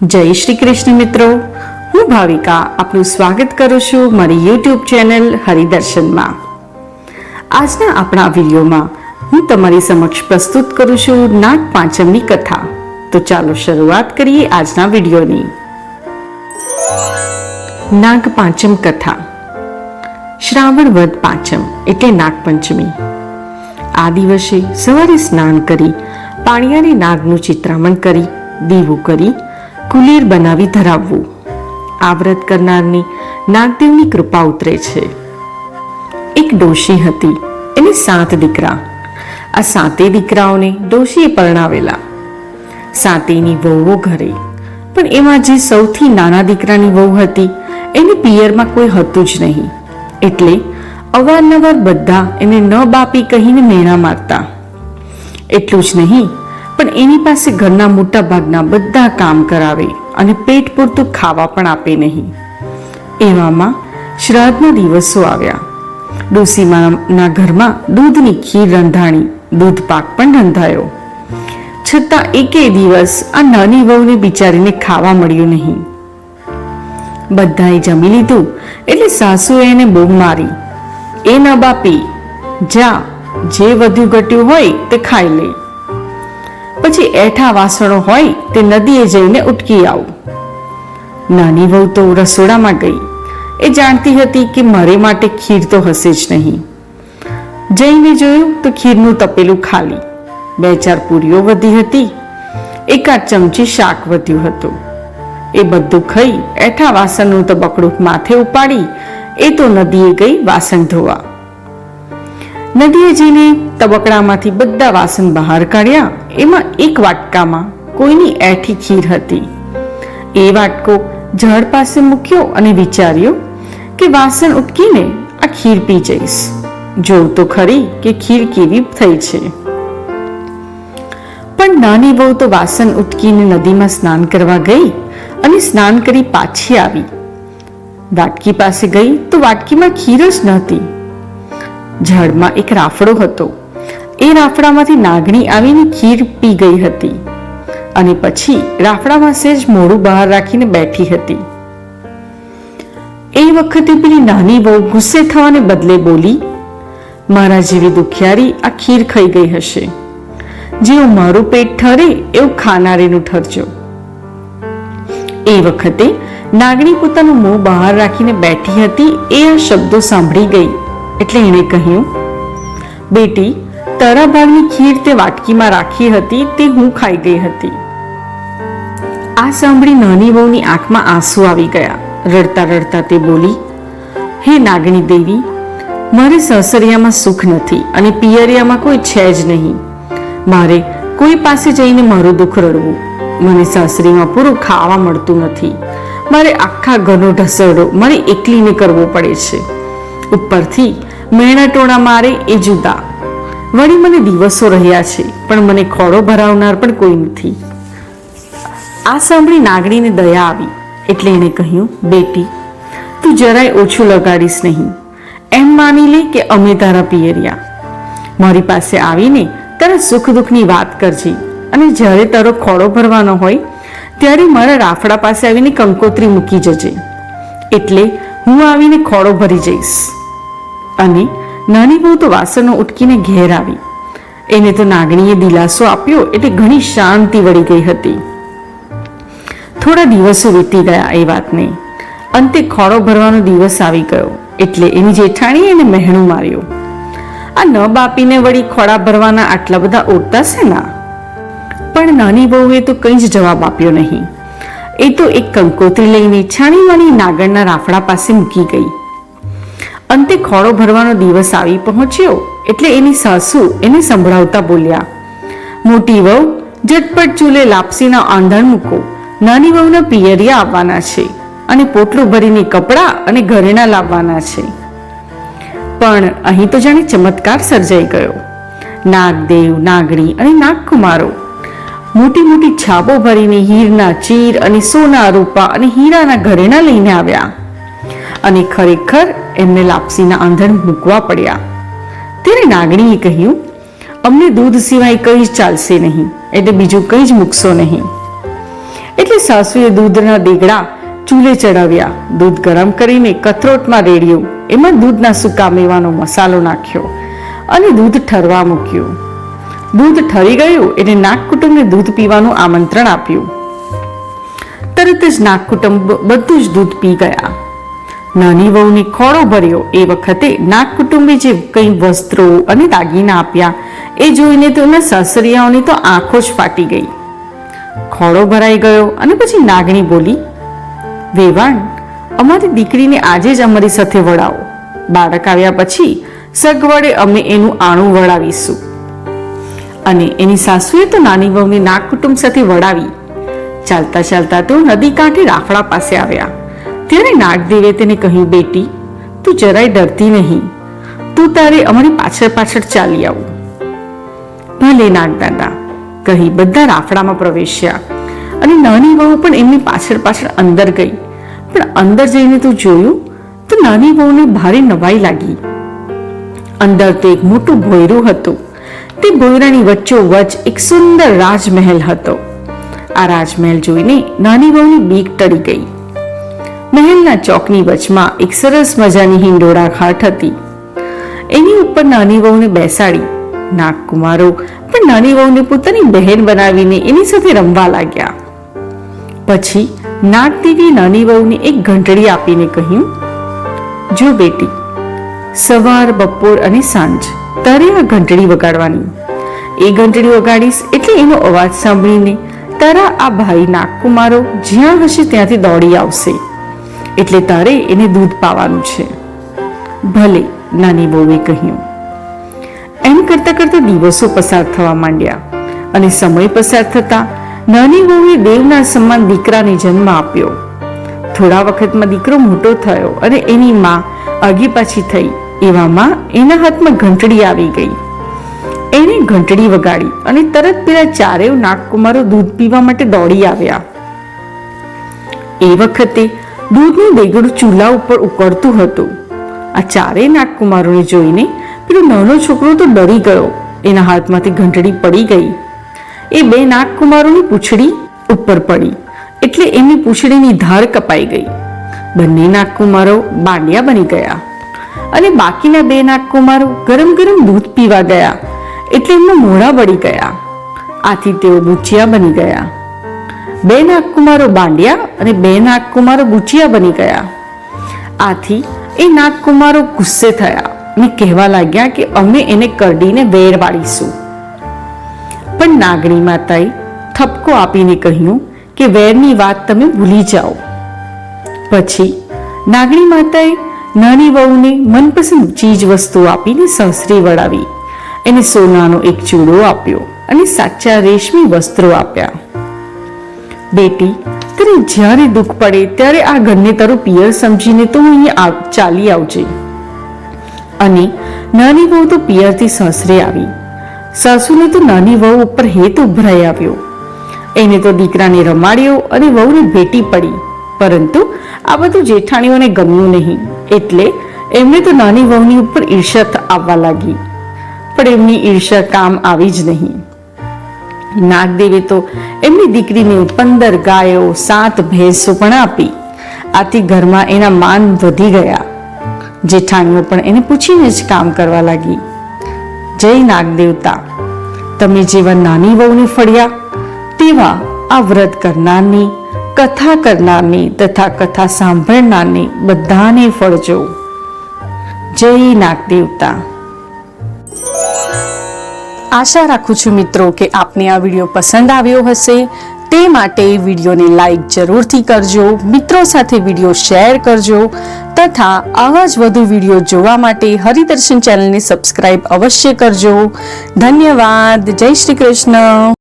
જય શ્રી કૃષ્ણ મિત્રો. હું ભાવિકા આપનું સ્વાગત કરું છું મારી યુટ્યુબ ચેનલ હરિદર્શનમાં. આજના આપણા વિડીયોમાં હું તમારી સમક્ષ પ્રસ્તુત કરું છું નાગ પાંચમની કથા. તો ચાલો શરૂઆત કરીએ આજના વિડીયોની. નાગ પાંચમ કથા. શ્રાવણ વદ પાંચમ એટલે નાગપંચમી આ દિવસે સવારે સ્નાન કરી પાણિયાને નાગનું ચિત્રામણ કરી, દીવું કરી કુલેર બનાવી ધરાવવું. આ વ્રત કરનારની નાગદેવની કૃપા ઉતરે છે. એક ડોશી હતી, એને સાત દીકરા. આ સાતે દીકરાઓને ડોશીએ પરણાવેલા. સાતેની વહુઓ ઘરે. પણ એમાં જે સૌથી નાના દીકરાની વહુ હતી, એને પિયરમાં કોઈ હતું જ નહીં. એટલે અવારનવાર બધા એને ન બાપી કહીને મેણા મારતા. એટલું જ નહીં પણ એની પાસે ઘરના મોટા ભાગના બધા કામ કરાવે અને પેટ પૂરતું ખાવા પણ આપે નહીં. એવામાં શ્રાદ્ધના દિવસો આવ્યા. ડોસીમાના ઘરમાં દૂધની ખીર રંધાણી, દૂધ પાક પણ રંધાયો. છતાં એકે દિવસ આ નાની વહુને બિચારીને ખાવા મળ્યું નહીં. બધાએ જમી લીધું એટલે સાસુએ એને બૂમ મારી. એ ન બાપી, જા, જે વધ્યું ઘટ્યું હોય તે ખાઈ લે. પછી એઠા વાસણો હોય તે નદીએ જઈને ઉટકી આવું. નાની વહુ તો રસોડામાં ગઈ. એ જાણતી હતી કે મારે માટે ખીર તો હશે જ નહીં. જઈને જોયું તો ખીરનું તપેલું ખાલી. બે ચાર પૂરીઓ વધી હતી. એકાદ ચમચી શાક વધ્યું હતું. એ બધું ખાઈ એઠા વાસણનું તબકડું માથે ઉપાડી એ તો નદીએ ગઈ વાસણ ધોવા. નદીએ જઈને તબકડામાંથી બધા વાસણ બહાર કાઢ્યા. એમાં એક વાટકામાં કોઈની એઠી ખીર હતી. એ વાટકો ઝાડ પાસે મૂક્યો અને વિચાર્યો કે વાસણ ઉટકીને આ ખીર પી જઈશ. જોઉં તો ખરી કે ખીર કેવી થઈ છે. પણ નાની બહુ તો વાસણ ઉટકીને નદીમાં સ્નાન કરવા ગઈ અને સ્નાન કરી પાછી આવી. વાટકી પાસે ગઈ તો વાટકીમાં ખીર જ નહોતી. ઝાડમાં એક રાફડો હતો. એ રાફડામાંથી નાગણી આવીને ખીર પી ગઈ હતી અને પછી રાફડામાં સેજ મોડું બહાર રાખીને બેઠી હતી. એ વખતે પેલી નાની બહુ ગુસ્સે થવાને બદલે બોલી, મારા જેવી દુખિયારી આ ખીર ખાઈ ગઈ હશે. જેવું મારું પેટ ઠરે એવું ખાનારેનું ઠરજો. એ વખતે નાગણી પોતાનું મોં બહાર રાખીને બેઠી હતી, એ આ શબ્દો સાંભળી ગઈ. એટલે એણે કહ્યું, બેટી, તારા ભાગની ખીર તે વાટકીમાં રાખી હતી, તે હું ખાઈ ગઈ હતી. આ સાંભળી નાની વહુની આંખમાં આંસુ આવી ગયા. રડતા રડતા તે બોલી, હે નાગણી દેવી, મારે સાસરિયામાં સુખ નથી અને પિયરિયામાં કોઈ છે જ નહીં. મારે કોઈ પાસે જઈને મારું દુઃખ રડવું. મને સાસરીમાં પૂરું ખાવા મળતું નથી. મારે આખા ઘરનો ઢસરડો મારે એકલીને કરવો પડે છે. ઉપરથી મેણા ટોણા મારે એ જુદા. વળી મને દિવસો રહ્યા છે, પણ મને ખોળો ભરાવનાર પણ કોઈ નથી. આ સાંભળી નાગણીને દયા આવી, એટલે એણે કહ્યું, બેટી, તું જરાય ઓછું લગાડીશ નહીં. એમ માની લે કે અમે તારા પિયરિયા. મારી પાસે આવીને તારા સુખ દુઃખની વાત કરજે. અને જ્યારે તારો ખોળો ભરવાનો હોય, ત્યારે મારા રાફડા પાસે આવીને કંકોત્રી મૂકી જજે. એટલે હું આવીને ખોળો ભરી જઈશ. અને નાની બહુ તો વાસણો ઉટકીને ઘેર આવી. એને તો નાગણીએ દિલાસો આપ્યો એટલે ઘણી શાંતિ વળી ગઈ હતી. થોડા દિવસો વીતી ગયા એ વાતને. અંતે ખોળો ભરવાનો દિવસ આવી ગયો એટલે એની જેઠાણીએ એને મહેણું માર્યો. આ ન બાપીને વળી ખોળા ભરવાના આટલા બધા ઓરતા છે ના? પણ નાની બહુએ તો કંઈ જ જવાબ આપ્યો નહીં. એ તો એક કંકોત્રી લઈને છાણીવાળી નાગણના રાફડા પાસે મૂકી ગઈ. અંતે ખોળો ભરવાનો દિવસ આવી પહોંચ્યો એટલે એની સાસુ એને સંભળાવતા બોલ્યા, મોટી વહુ, ઝટપટ ચૂલે લાપસીના આંધણ મૂકો. નાની વહુના પિયરિયા આવવાના છે અને પોટલું ભરીને કપડાં અને ઘરેણા લાવવાના છે. પણ અહીં તો જાણે ચમત્કાર સર્જાઈ ગયો. નાગદેવ, નાગણી અને નાગકુમારો. મોટી મોટી છાબો ભરીને હીરના ચીર અને સોના રૂપા અને હીરાના ઘરેણા લઈને આવ્યા. અને ખરેખર એમને લાપસીના આંધણ મૂકવા પડ્યા. ત્યારે નાગણીએ કહ્યું, અમને દૂધ સિવાય કંઈ જ ચાલશે નહીં, એટલે બીજું કંઈ જ મૂકશો નહીં. એટલે સાસુએ દૂધના દેગડા ચૂલે ચડાવ્યા. દૂધ ગરમ કરીને કથરોટમાં રેડ્યું. એમાં દૂધના સૂકા મેવાનો મસાલો નાખ્યો અને દૂધ ઠરવા મૂક્યું. દૂધ ઠરી ગયું એટલે નાગ કુટુંબને દૂધ પીવાનું આમંત્રણ આપ્યું. તરત જ નાગ કુટુંબ બધું જ દૂધ પી ગયા. નાની વહુને ખોળો ભર્યો. એ વખતે નાગ કુટુંબે જે કંઈ વસ્ત્રો અને દાગીના આપ્યા, એ જોઈને તો એમના સાસરિયાઓની તો આંખો જ ફાટી ગઈ. ખોળો ભરાઈ ગયો અને પછી નાગણી બોલી, વેવાણ, અમારી દીકરીને આજે જ અમારી સાથે વળાવો. બાળક આવ્યા પછી સગવડે અમે એનું આણું વળાવીશું. અને એની સાસુએ તો નાની વહુને નાગ કુટુંબ સાથે વળાવી. ચાલતા ચાલતા તો નદી કાંઠે રાફડા પાસે આવ્યા. ત્યારે નાગદેવે તેને કહ્યું, બેટી, તું જરાય ડરતી નહીં. તું તારે અમારી પાછળ પાછળ ચાલી આવું. ભલે નાગદાદા, કહી બધા રાફડામાં પ્રવેશ્યા અને નાની વહુ પણ એમની પાછળ પાછળ અંદર ગઈ. પણ અંદર જઈને તું જોયું તો નાની વહુને ભારે નવાઈ લાગી. અંદર તો એક મોટું ભોયરું હતું. તે ભોયરાની વચ્ચો વચ્ચ એક સુંદર રાજમહેલ હતો. આ રાજમહેલ જોઈને નાની વહુની બીક ટળી ગઈ. મહેલના ચોકની વચમાં એક સરસ મજાની હિંડોળા ખાટ હતી. એની ઉપર નાની વહુને બેસાડી. નાગકુમારો પણ નાની વહુને પોતાની બહેન બનાવીને એની સાથે રમવા લાગ્યા. પછી નાગદેવીએ નાની વહુને એક ઘંટડી આપીને કહ્યું, જો બેટી, સવાર, બપોર અને સાંજ તારે આ ઘંટડી વગાડવાની. એ ઘંટડી વગાડીશ એટલે એનો અવાજ સાંભળીને તારા આ ભાઈ નાગકુમારો જ્યાં હશે ત્યાંથી દોડી આવશે. એટલે તારે એને દૂધ પાવાનું છે. ભલે, નાની બહુએ કહ્યું. એમ કરતા કરતા દિવસો પસાર થવા માંડ્યા અને સમય પસાર થતા નાની બહુએ દેવના સમાન દીકરાને જન્મ આપ્યો. થોડા વખતમાં દીકરો મોટો થયો અને એની માં આગી પાછી થઈ. એવામાં એના હાથમાં ઘંટડી આવી ગઈ. એણે ઘંટડી વગાડી અને તરત પેલા ચારેવ નાગકુમારો દૂધ પીવા માટે દોડી આવ્યા. એ વખતે દૂધનું દેગડું ચૂલા ઉપર ઉકળતું હતું. આ ચારેય નાગકુમારોને જોઈને પેલો નાનો છોકરો તો ડરી ગયો. એના હાથમાંથી ઘંટડી પડી ગઈ. એ બે નાગકુમારોની પૂંછડી ઉપર પડી. એટલે એમની પૂંછડીની ધાર કપાઈ ગઈ. બંને નાગકુમારો બાંડિયા બની ગયા. અને બાકીના બે નાગકુમારો ગરમ ગરમ દૂધ પીવા ગયા. એટલે એમના મોઢા બળી ગયા. આથી તેઓ બુચિયા બની ગયા. બે નાગકુમારો બાંડિયા અને બે નાગકુમારો ગુચિયા બની ગયા. આથી એ નાગકુમારો ગુસ્સે થયા અને કહેવા લાગ્યા કે અમે એને કરડીને વેર વાળીશું. પણ નાગણી માતાએ ઠપકો આપીને કહ્યું કે વેરની વાત તમે ભૂલી જાઓ. પછી નાગણી માતાએ નાની વહુને મનપસંદ ચીજ વસ્તુ આપીને સંસરી વળાવી એને સોનાનો એક ચૂડો આપ્યો અને સાચા રેશમી વસ્ત્રો આપ્યા. બેટી, તને જ્યારે દુઃખ પડે ત્યારે આ ઘરને તારો પિયર સમજીને તો અહીંયા ચાલી આવજે. અને નાની વહુ તો પિયરથી સાસરે આવી. સાસુને તો નાની વહુ ઉપર હેત ઉભરાઈ આવ્યો. એને તો દીકરાને રમાડ્યો અને વહુને ભેટી પડી. પરંતુ આ બધું જેઠાણીઓને ગમ્યું નહીં. એટલે એમને તો નાની વહુની ઉપર ઈર્ષા આવવા લાગી. પણ એમની ઈર્ષા કામ આવી જ નહીં. નાગદેવે તો એમની દીકરીને પંદર ગાયો, સાત ભેંસો પણ આપી. આથી ઘરમાં એના માન વધી ગયા. જેઠાણીઓ પણ એને પૂછીને જ કામ કરવા લાગી. જય નાગદેવતા તમે જેવા નાની વહુને ફળ્યા, તેવા આ વ્રત કરનારની, કથા કરનારની તથા કથા સાંભળનારની બધાને ફળજો. જય નાગદેવતા આશા રાખું છું મિત્રો કે આપને આ વીડિયો પસંદ આવ્યો હશે. તે માટે વિડીયોને લાઈક જરૂરથી કરજો, મિત્રો સાથે વીડિયો શેર કરજો તથા આવા જ વધુ વીડિયો જોવા માટે હરિદર્શન ચેનલને સબસ્ક્રાઇબ અવશ્ય કરજો. ધન્યવાદ. જય શ્રી કૃષ્ણ.